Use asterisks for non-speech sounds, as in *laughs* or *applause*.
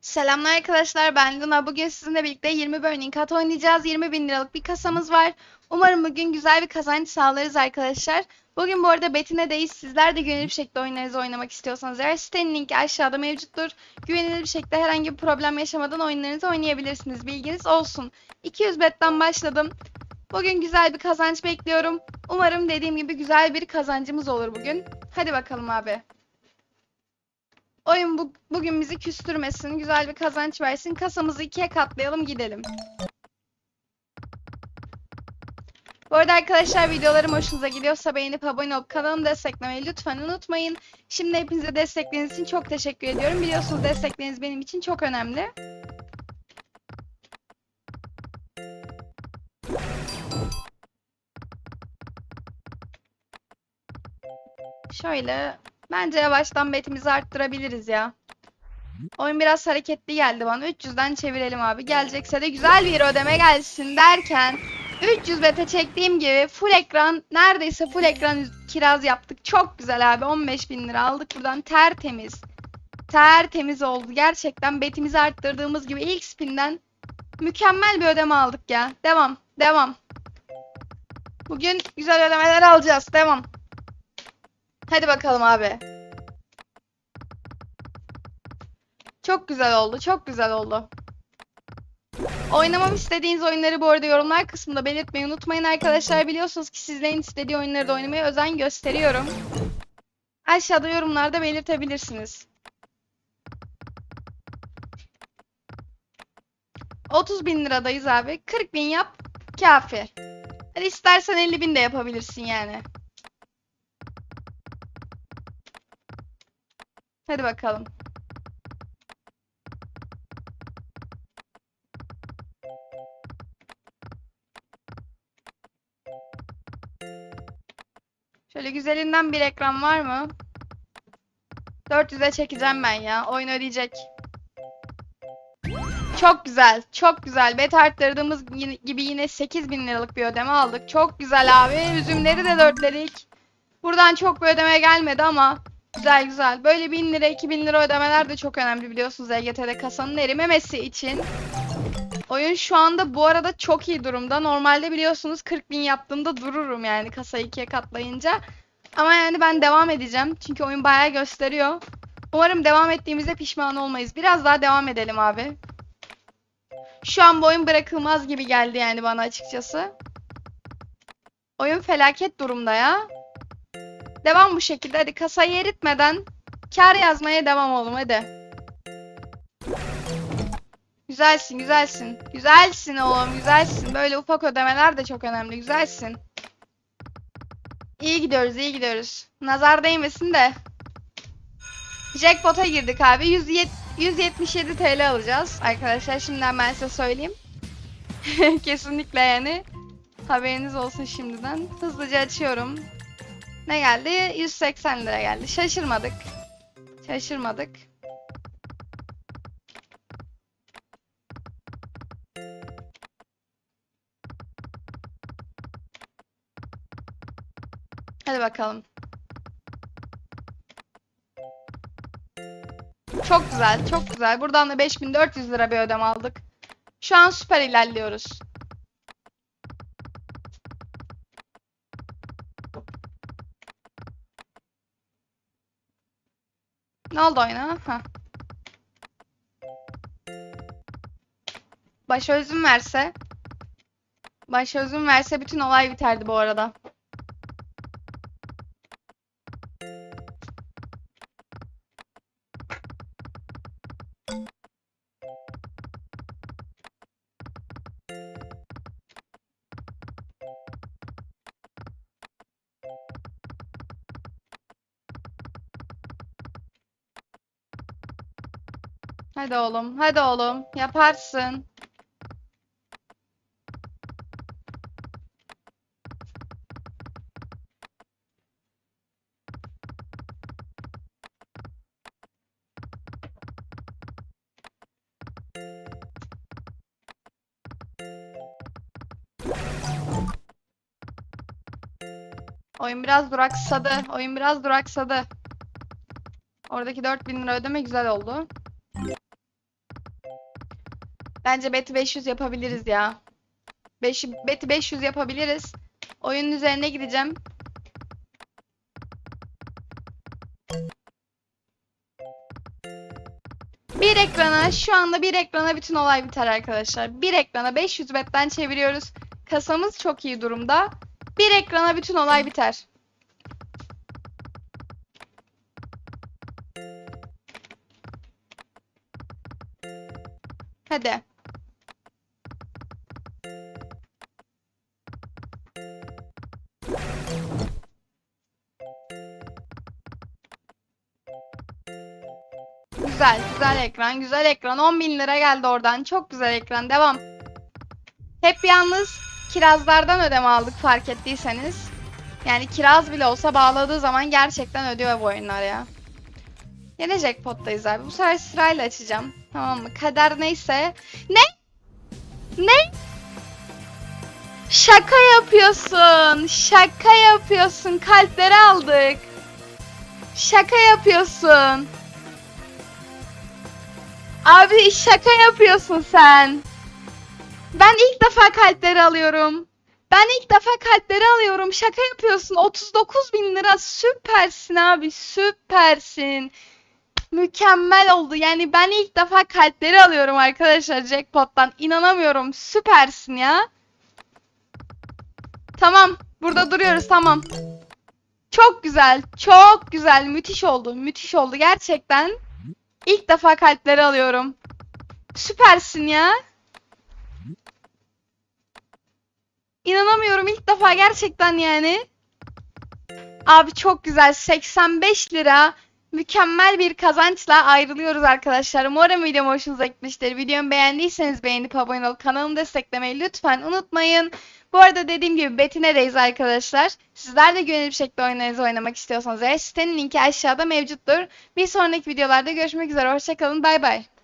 Selamlar arkadaşlar ben Luna. Bugün sizinle birlikte 20 Burning Cat oynayacağız. 20 bin liralık bir kasamız var. Umarım bugün güzel bir kazanç sağlarız arkadaşlar. Bugün bu arada Betine'deyiz. Sizler de güvenilir bir şekilde oyunlarınızı oynamak istiyorsanız eğer sitenin linki aşağıda mevcuttur. Güvenilir bir şekilde herhangi bir problem yaşamadan oyunlarınızı oynayabilirsiniz. Bilginiz olsun. 200 betten başladım. Bugün güzel bir kazanç bekliyorum. Umarım dediğim gibi güzel bir kazancımız olur bugün. Hadi bakalım abi. Oyun bu, bugün bizi küstürmesin, güzel bir kazanç versin. Kasamızı ikiye katlayalım gidelim. Bu arada arkadaşlar videolarım hoşunuza gidiyorsa beğenip abone olup kanalımı desteklemeyi lütfen unutmayın. Şimdi hepinize destekleriniz için çok teşekkür ediyorum. Biliyorsunuz destekleriniz benim için çok önemli. Şöyle bence yavaştan betimizi arttırabiliriz ya. Oyun biraz hareketli geldi bana. 300'den çevirelim abi. Gelecekse de güzel bir ödeme gelsin derken 300 bete çektiğim gibi full ekran neredeyse full ekran kiraz yaptık. Çok güzel abi. 15 bin lira aldık buradan tertemiz. Tertemiz oldu. Gerçekten betimizi arttırdığımız gibi ilk spinden mükemmel bir ödeme aldık ya. Devam. Devam. Bugün güzel ödemeler alacağız. Devam. Hadi bakalım abi. Çok güzel oldu. Çok güzel oldu. Oynamam istediğiniz oyunları bu arada yorumlar kısmında belirtmeyi unutmayın arkadaşlar. Biliyorsunuz ki sizlerin istediği oyunları da oynamaya özen gösteriyorum. Aşağıda yorumlarda belirtebilirsiniz. 30 bin liradayız abi. 40 bin yap. Kafi. Hadi istersen 50 bin de yapabilirsin yani. Hadi bakalım. Şöyle güzelinden bir ekran var mı? 400'e çekeceğim ben ya. Oyun ödeyecek. Çok güzel. Çok güzel. Bet arttırdığımız gibi yine 8000 liralık bir ödeme aldık. Çok güzel abi. Üzümleri de dörtledik. Buradan çok bir ödeme gelmedi ama güzel güzel. Böyle 1000 lira 2000 lira ödemeler de çok önemli biliyorsunuz EGT'de kasanın erimemesi için. Oyun şu anda bu arada çok iyi durumda. Normalde biliyorsunuz 40 bin yaptığımda dururum yani kasayı ikiye katlayınca. Ama yani ben devam edeceğim. Çünkü oyun bayağı gösteriyor. Umarım devam ettiğimizde pişman olmayız. Biraz daha devam edelim abi. Şu an bu oyun bırakılmaz gibi geldi yani bana açıkçası. Oyun felaket durumda ya. Devam bu şekilde. Hadi kasayı eritmeden kar yazmaya devam oğlum hadi. Güzelsin, güzelsin. Güzelsin oğlum, güzelsin. Böyle ufak ödemeler de çok önemli. Güzelsin. İyi gidiyoruz, iyi gidiyoruz. Nazar değmesin de. Jackpot'a girdik abi. 107 177 TL alacağız arkadaşlar. Şimdiden ben size söyleyeyim. *laughs* Kesinlikle yani. Haberiniz olsun şimdiden. Hızlıca açıyorum. Ne geldi? 180 lira geldi. Şaşırmadık. Şaşırmadık. Hadi bakalım. Çok güzel, çok güzel. Buradan da 5400 lira bir ödeme aldık. Şu an süper ilerliyoruz. Ne oldu oyuna? Ha. Başözüm verse. Başözüm verse bütün olay biterdi bu arada. Hadi oğlum, hadi oğlum. Yaparsın. Oyun biraz duraksadı. Oyun biraz duraksadı. Oradaki 4000 lira ödeme güzel oldu. Bence beti 500 yapabiliriz ya. 5, beti 500 yapabiliriz. Oyunun üzerine gideceğim. Bir ekrana, şu anda bir ekrana bütün olay biter arkadaşlar. Bir ekrana 500 betten çeviriyoruz. Kasamız çok iyi durumda. Bir ekrana bütün olay biter. Hadi. Güzel, güzel ekran, güzel ekran. 10 bin lira geldi oradan. Çok güzel ekran. Devam. Hep yalnız kirazlardan ödeme aldık fark ettiyseniz. Yani kiraz bile olsa bağladığı zaman gerçekten ödüyor bu oyunlar ya. Yine jackpot'tayız abi. Bu sefer sırayla açacağım. Tamam mı? Kader neyse. Ne? Ne? Şaka yapıyorsun. Şaka yapıyorsun. Kalpleri aldık. Şaka yapıyorsun. Abi şaka yapıyorsun sen. Ben ilk defa kalpleri alıyorum. Ben ilk defa kalpleri alıyorum. Şaka yapıyorsun. 39 bin lira süpersin abi. Süpersin. Mükemmel oldu. Yani ben ilk defa kalpleri alıyorum arkadaşlar jackpot'tan. İnanamıyorum. Süpersin ya. Tamam. Burada duruyoruz. Tamam. Çok güzel. Çok güzel. Müthiş oldu. Müthiş oldu. Gerçekten. İlk defa kalpleri alıyorum. Süpersin ya. İnanamıyorum ilk defa gerçekten yani. Abi çok güzel 85 lira mükemmel bir kazançla ayrılıyoruz arkadaşlar. Umarım videom hoşunuza gitmiştir. Videomu beğendiyseniz beğenip abone olup kanalımı desteklemeyi lütfen unutmayın. Bu arada dediğim gibi Betine'deyiz arkadaşlar. Sizler de güvenilir bir şekilde oyunlarınızı oynamak istiyorsanız eğer sitenin linki aşağıda mevcuttur. Bir sonraki videolarda görüşmek üzere. Hoşçakalın. Bay bay.